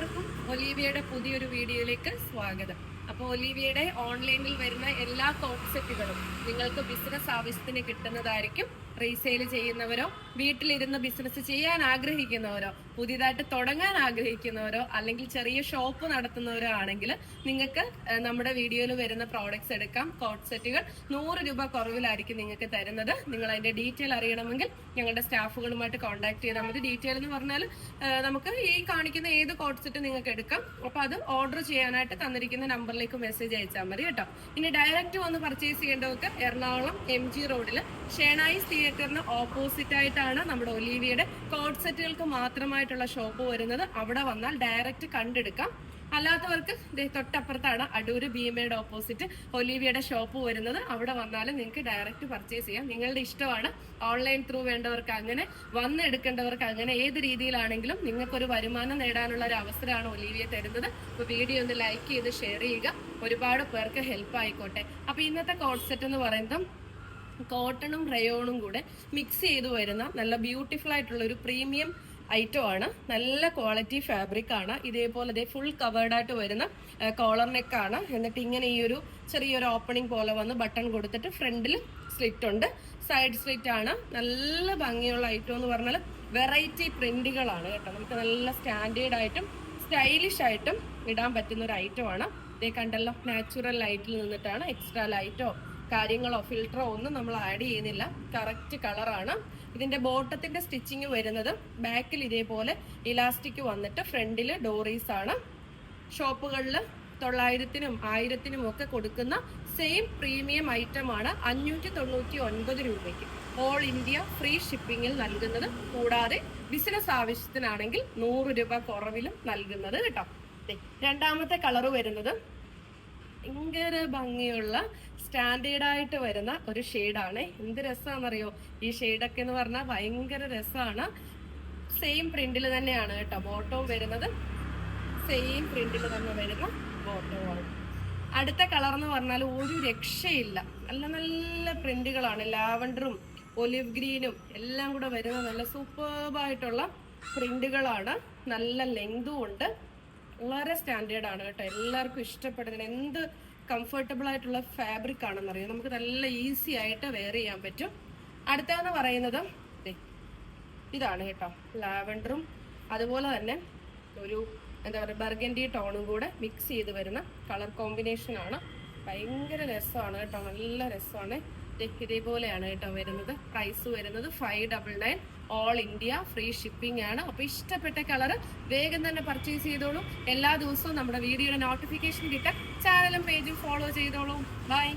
എല്ലാവർക്കും ഒലീവിയയുടെ പുതിയൊരു വീഡിയോയിലേക്ക് സ്വാഗതം. അപ്പോൾ ഒലീവിയയുടെ ഓൺലൈനിൽ വരുന്ന എല്ലാ കോട്ട് സെറ്റുകളും നിങ്ങൾക്ക് ബിസിനസ് ആവശ്യത്തിന് കിട്ടുന്നതായിരിക്കും. റീസെയിൽ ചെയ്യുന്നവരോ വീട്ടിലിരുന്ന് ബിസിനസ് ചെയ്യാൻ ആഗ്രഹിക്കുന്നവരോ പുതിയതായിട്ട് തുടങ്ങാൻ ആഗ്രഹിക്കുന്നവരോ അല്ലെങ്കിൽ ചെറിയ ഷോപ്പ് നടത്തുന്നവരോ ആണെങ്കിൽ നിങ്ങൾക്ക് നമ്മുടെ വീഡിയോയിൽ വരുന്ന പ്രോഡക്ട്സ് എടുക്കാം. കോട്ട് സെറ്റുകൾ നൂറ് രൂപ കുറവിലായിരിക്കും നിങ്ങൾക്ക് തരുന്നത്. നിങ്ങൾ അതിന്റെ ഡീറ്റെയിൽ അറിയണമെങ്കിൽ ഞങ്ങളുടെ സ്റ്റാഫുകളുമായിട്ട് കോൺടാക്ട് ചെയ്താൽ മതി. ഡീറ്റെയിൽ എന്ന് പറഞ്ഞാൽ നമുക്ക് ഈ കാണിക്കുന്ന ഏത് കോട്ട് സെറ്റ് നിങ്ങൾക്ക് എടുക്കാം. അപ്പൊ അത് ഓർഡർ ചെയ്യാനായിട്ട് തന്നിരിക്കുന്ന നമ്പറിലേക്ക് മെസ്സേജ് അയച്ചാൽ മതി കേട്ടോ. ഇനി ഡയറക്റ്റ് വന്ന് പർച്ചേസ് ചെയ്യേണ്ടവർക്ക് എറണാകുളം എം ജി റോഡിൽ ഷേണായിസ് തിയേറ്ററിന് ഓപ്പോസിറ്റ് ആയിട്ടാണ് നമ്മുടെ ഒലീവിയുടെ കോഡ് സെറ്റുകൾക്ക് മാത്രമായിട്ടുള്ള ഷോപ്പ് വരുന്നത്. അവിടെ വന്നാൽ ഡയറക്റ്റ് കണ്ടെടുക്കാം. അല്ലാത്തവർക്ക് തൊട്ടപ്പുറത്താണ് അടൂര് ഭീമയുടെ ഓപ്പോസിറ്റ് ഒലീവിയുടെ ഷോപ്പ് വരുന്നത്. അവിടെ വന്നാലും നിങ്ങൾക്ക് ഡയറക്റ്റ് പർച്ചേസ് ചെയ്യാം. നിങ്ങളുടെ ഇഷ്ടമാണ്. ഓൺലൈൻ ത്രൂ വേണ്ടവർക്ക് അങ്ങനെ വന്ന് എടുക്കേണ്ടവർക്ക് അങ്ങനെ ഏത് രീതിയിലാണെങ്കിലും നിങ്ങൾക്കൊരു വരുമാനം നേടാനുള്ള ഒരു അവസരമാണ് ഒലീവിയെ തരുന്നത്. അപ്പോൾ വീഡിയോ ഒന്ന് ലൈക്ക് ചെയ്ത് ഷെയർ ചെയ്യുക. ഒരുപാട് പേർക്ക് ഹെൽപ്പ് ആയിക്കോട്ടെ. അപ്പോൾ ഇന്നത്തെ കോൺസെപ്റ്റ് എന്ന് പറയുന്നത് കോട്ടണും റയോണും കൂടെ മിക്സ് ചെയ്ത് വരുന്ന നല്ല ബ്യൂട്ടിഫുൾ ആയിട്ടുള്ള ഒരു പ്രീമിയം ഐറ്റം ആണ്. നല്ല ക്വാളിറ്റി ഫാബ്രിക് ആണ്. ഇതേപോലെ ഇതേ ഫുൾ കവേർഡ് ആയിട്ട് വരുന്ന കോളർ നെക്ക് ആണ്. എന്നിട്ട് ഇങ്ങനെ ഈ ഒരു ചെറിയൊരു ഓപ്പണിംഗ് പോലെ വന്ന് ബട്ടൺ കൊടുത്തിട്ട് ഫ്രണ്ടിൽ സ്ലിറ്റ് ഉണ്ട്. സൈഡ് സ്ലിറ്റ് ആണ്. നല്ല ഭംഗിയുള്ള ഐറ്റം എന്ന് പറഞ്ഞാൽ വെറൈറ്റി പ്രിന്റുകളാണ് കേട്ടോ. നമുക്ക് നല്ല സ്റ്റാൻഡേർഡ് ആയിട്ടും സ്റ്റൈലിഷ് ആയിട്ടും ഇടാൻ പറ്റുന്ന ഒരു ഐറ്റം ആണ്. ഇതേ കണ്ടല്ലോ നാച്ചുറൽ ലൈറ്റിൽ നിന്നിട്ടാണ് എക്സ്ട്രാ ലൈറ്റോ കാര്യങ്ങളോ ഫിൽറ്ററോ ഒന്നും നമ്മൾ ആഡ് ചെയ്യുന്നില്ല. കറക്റ്റ് കളറാണ് ഇതിന്റെ ബോട്ടത്തിന്റെ സ്റ്റിച്ചിങ് വരുന്നത് ബാക്കിൽ ഇതേപോലെ ഇലാസ്റ്റിക് വന്നിട്ട് ഫ്രണ്ടിൽ ഡോറീസ് ആണ്. ഷോപ്പുകളിൽ തൊള്ളായിരത്തിനും ആയിരത്തിനും ഒക്കെ കൊടുക്കുന്ന സെയിം പ്രീമിയം ഐറ്റം ആണ് അഞ്ഞൂറ്റി തൊണ്ണൂറ്റി ഒൻപത് രൂപയ്ക്ക് ഓൾ ഇന്ത്യ ഫ്രീ ഷിപ്പിംഗിൽ നൽകുന്നത്. കൂടാതെ ബിസിനസ് ആവശ്യത്തിനാണെങ്കിൽ നൂറ് രൂപ കുറവിലും നൽകുന്നത് കേട്ടോ. രണ്ടാമത്തെ കളർ വരുന്നത്. ഭയങ്കര ഭംഗിയുള്ള സ്റ്റാൻഡേർഡ് ആയിട്ട് വരുന്ന ഒരു ഷെയ്ഡാണ്. എന്ത് രസമാണെന്നറിയോ ഈ ഷെയ്ഡൊക്കെ എന്ന് പറഞ്ഞാൽ ഭയങ്കര രസമാണ് സെയിം പ്രിന്റിൽ തന്നെയാണ് കേട്ടോ ബോട്ടോ വരുന്നത്. സെയിം പ്രിന്റിൽ തന്നെ വരുന്ന ബോട്ടോ ആണ് അടുത്ത കളർ എന്ന് പറഞ്ഞാൽ ഒരു രക്ഷയില്ല. നല്ല നല്ല പ്രിന്റുകളാണ്. ലാവണ്ടറും ഒലിവ് ഗ്രീനും എല്ലാം കൂടെ വരുന്ന നല്ല സൂപ്പർബായിട്ടുള്ള പ്രിന്റുകളാണ്. നല്ല ലെങ്തും ഉണ്ട്. വളരെ സ്റ്റാൻഡേർഡ് ആണ് കേട്ടോ. എല്ലാവർക്കും ഇഷ്ടപ്പെടുന്നത്. എന്ത് കംഫർട്ടബിൾ ആയിട്ടുള്ള ഫാബ്രിക് ആണെന്നറിയാം? നമുക്ക് നല്ല ഈസി ആയിട്ട് വെയർ ചെയ്യാൻ പറ്റും. അടുത്തതെന്ന് പറയുന്നത് ഇതാണ് കേട്ടോ ലാവൻഡറും. അതുപോലെ തന്നെ ഒരു എന്താ പറയുക ബർഗൻഡി ടോണും കൂടെ മിക്സ് ചെയ്ത് വരുന്ന കളർ കോമ്പിനേഷനാണ് ഭയങ്കര രസമാണ് കേട്ടോ നല്ല രസമാണ്. ഇതേപോലെയാണ് കേട്ടോ വരുന്നത്. പ്രൈസ് വരുന്നത് five double nine all India free shipping ആണ്. അപ്പോൾ ഇഷ്ടപ്പെട്ട കളർ വേഗം തന്നെ പർച്ചേസ് ചെയ്തോളൂ. എല്ലാ ദിവസവും നമ്മുടെ വീഡിയോയുടെ നോട്ടിഫിക്കേഷൻ കിട്ടാൻ ചാനലും പേജും ഫോളോ ചെയ്തോളൂ. ബൈ